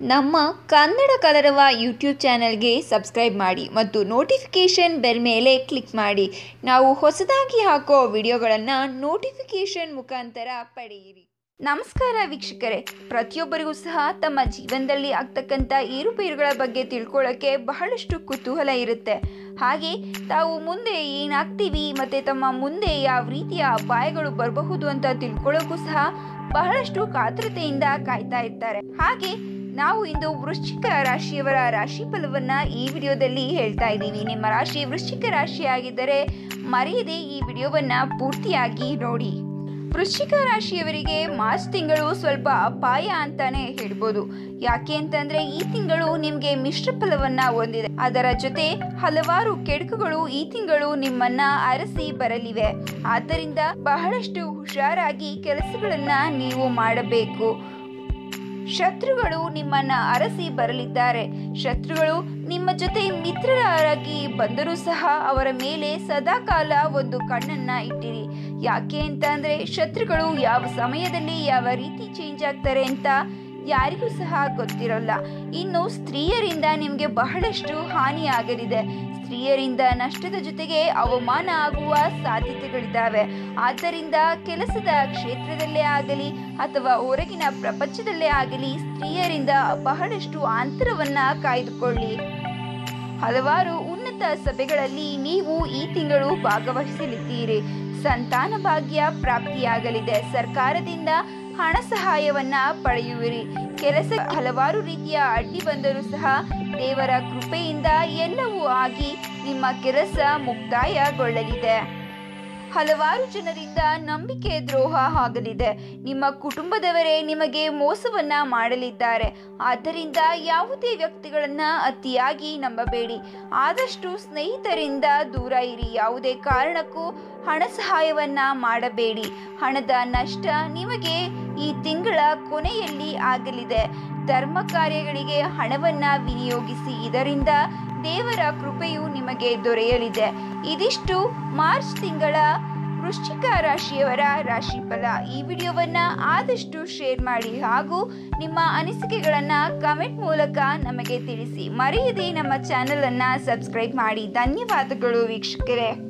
ನಮ್ಮ ಕನ್ನಡ ಕಲರವ ಯೂಟ್ಯೂಬ್ ಚಾನೆಲ್ಗೆ ಸಬ್ಸ್ಕ್ರೈಬ್ ಮಾಡಿ ಮತ್ತು ನೋಟಿಫಿಕೇಷನ್ ಬೆಲ್ ಮೇಲೆ ಕ್ಲಿಕ್ ಮಾಡಿ. ನಾವು ಹೊಸದಾಗಿ ಹಾಕೋ ವಿಡಿಯೋಗಳನ್ನು ನೋಟಿಫಿಕೇಷನ್ ಮುಖಾಂತರ ಪಡೆಯಿರಿ. ನಮಸ್ಕಾರ ವೀಕ್ಷಕರೇ. ಪ್ರತಿಯೊಬ್ಬರಿಗೂ ಸಹ ತಮ್ಮ ಜೀವನದಲ್ಲಿ ಆಗ್ತಕ್ಕಂಥ ಏರುಪೇರುಗಳ ಬಗ್ಗೆ ತಿಳ್ಕೊಳ್ಳೋಕ್ಕೆ ಬಹಳಷ್ಟು ಕುತೂಹಲ ಇರುತ್ತೆ. ಹಾಗೆ ತಾವು ಮುಂದೆ ಏನಾಗ್ತೀವಿ ಮತ್ತು ತಮ್ಮ ಮುಂದೆ ಯಾವ ರೀತಿಯ ಅಪಾಯಗಳು ಬರಬಹುದು ಅಂತ ತಿಳ್ಕೊಳ್ಳೋಕ್ಕೂ ಸಹ ಬಹಳಷ್ಟು ಕಾತುರತೆಯಿಂದ ಕಾಯ್ತಾ ಇರ್ತಾರೆ. ಹಾಗೆ ನಾವು ಇಂದು ವೃಶ್ಚಿಕ ರಾಶಿಯವರ ರಾಶಿ ಫಲವನ್ನ ಈ ವಿಡಿಯೋದಲ್ಲಿ ಹೇಳ್ತಾ ಇದ್ದೀವಿ. ನಿಮ್ಮ ರಾಶಿ ವೃಶ್ಚಿಕ ರಾಶಿ ಆಗಿದ್ದರೆ ಮರೆಯದೆ ಈ ವಿಡಿಯೋವನ್ನ ಪೂರ್ತಿಯಾಗಿ ನೋಡಿ. ವೃಶ್ಚಿಕ ರಾಶಿಯವರಿಗೆ ಮಾರ್ಚ್ ತಿಂಗಳು ಸ್ವಲ್ಪ ಅಪಾಯ ಅಂತಾನೆ ಹೇಳ್ಬೋದು. ಯಾಕೆ ಅಂತಂದ್ರೆ ಈ ತಿಂಗಳು ನಿಮಗೆ ಮಿಶ್ರ ಫಲವನ್ನ ಹೊಂದಿದೆ. ಅದರ ಜೊತೆ ಹಲವಾರು ಕೆಡುಕುಗಳು ಈ ತಿಂಗಳು ನಿಮ್ಮನ್ನ ಅರಸಿ ಬರಲಿವೆ. ಆದ್ದರಿಂದ ಬಹಳಷ್ಟು ಹುಷಾರಾಗಿ ಕೆಲಸಗಳನ್ನ ನೀವು ಮಾಡಬೇಕು. ಶತ್ರುಗಳು ನಿಮ್ಮನ್ನ ಅರಸಿ ಬರಲಿದ್ದಾರೆ. ಶತ್ರುಗಳು ನಿಮ್ಮ ಜೊತೆ ಮಿತ್ರರಾಗಿ ಬಂದರೂ ಸಹ ಅವರ ಮೇಲೆ ಸದಾಕಾಲ ಒಂದು ಕಣ್ಣನ್ನ ಇಟ್ಟಿರಿ. ಯಾಕೆ ಅಂತ ಅಂದ್ರೆ ಶತ್ರುಗಳು ಯಾವ ಸಮಯದಲ್ಲಿ ಯಾವ ರೀತಿ ಚೇಂಜ್ ಆಗ್ತಾರೆ ಅಂತ ಯಾರಿಗೂ ಸಹ ಗೊತ್ತಿರಲ್ಲ. ಇನ್ನು ಸ್ತ್ರೀಯರಿಂದ ನಿಮಗೆ ಬಹಳಷ್ಟು ಹಾನಿಯಾಗಲಿದೆ. ಸ್ತ್ರೀಯರಿಂದ ನಷ್ಟದ ಜೊತೆಗೆ ಅವಮಾನ ಆಗುವ ಸಾಧ್ಯತೆಗಳಿದ್ದಾವೆ. ಆದ್ದರಿಂದ ಕೆಲಸದ ಕ್ಷೇತ್ರದಲ್ಲೇ ಆಗಲಿ ಅಥವಾ ಹೊರಗಿನ ಪ್ರಪಂಚದಲ್ಲೇ ಆಗಲಿ ಸ್ತ್ರೀಯರಿಂದ ಬಹಳಷ್ಟು ಅಂತರವನ್ನ ಕಾಯ್ದುಕೊಳ್ಳಿ. ಹಲವಾರು ಉನ್ನತ ಸಭೆಗಳಲ್ಲಿ ನೀವು ಈ ತಿಂಗಳು ಭಾಗವಹಿಸಲಿದ್ದೀರಿ. ಸಂತಾನ ಭಾಗ್ಯ ಪ್ರಾಪ್ತಿಯಾಗಲಿದೆ. ಸರ್ಕಾರದಿಂದ ಹಣ ಸಹಾಯವನ್ನ ಪಡೆಯುವಿರಿ. ಕೆಲಸ ಹಲವಾರು ರೀತಿಯ ಅಡ್ಡಿ ಬಂದರೂ ಸಹ ದೇವರ ಕೃಪೆಯಿಂದ ಎಲ್ಲವೂ ಆಗಿ ನಿಮ್ಮ ಕೆಲಸ ಮುಕ್ತಾಯಗೊಳ್ಳಲಿದೆ. ಹಲವಾರು ಜನರಿಂದ ನಂಬಿಕೆ ದ್ರೋಹ ಆಗಲಿದೆ. ನಿಮ್ಮ ಕುಟುಂಬದವರೇ ನಿಮಗೆ ಮೋಸವನ್ನ ಮಾಡಲಿದ್ದಾರೆ. ಆದ್ದರಿಂದ ಯಾವುದೇ ವ್ಯಕ್ತಿಗಳನ್ನ ಅತಿಯಾಗಿ ನಂಬಬೇಡಿ. ಆದಷ್ಟು ಸ್ನೇಹಿತರಿಂದ ದೂರ ಇರಿ. ಯಾವುದೇ ಕಾರಣಕ್ಕೂ ಹಣ ಸಹಾಯವನ್ನ ಮಾಡಬೇಡಿ. ಹಣದ ನಷ್ಟ ನಿಮಗೆ ಈ ತಿಂಗಳ ಕೊನೆಯಲ್ಲಿ ಆಗಲಿದೆ. ಧರ್ಮ ಕಾರ್ಯಗಳಿಗೆ ಹಣವನ್ನ ವಿನಿಯೋಗಿಸಿ ಇದರಿಂದ ದೇವರ ಕೃಪೆಯು ನಿಮಗೆ ದೊರೆಯಲಿದೆ. ಇದಿಷ್ಟು ಮಾರ್ಚ್ ತಿಂಗಳ ವೃಶ್ಚಿಕ ರಾಶಿಯವರ ರಾಶಿಫಲ. ಈ ವಿಡಿಯೋವನ್ನ ಆದಷ್ಟು ಶೇರ್ ಮಾಡಿ ಹಾಗೂ ನಿಮ್ಮ ಅನಿಸಿಕೆಗಳನ್ನ ಕಮೆಂಟ್ ಮೂಲಕ ನಮಗೆ ತಿಳಿಸಿ. ಮರೆಯದೆ ನಮ್ಮ ಚಾನೆಲ್ ಅನ್ನ ಸಬ್ಸ್ಕ್ರೈಬ್ ಮಾಡಿ. ಧನ್ಯವಾದಗಳು ವೀಕ್ಷಕರೇ.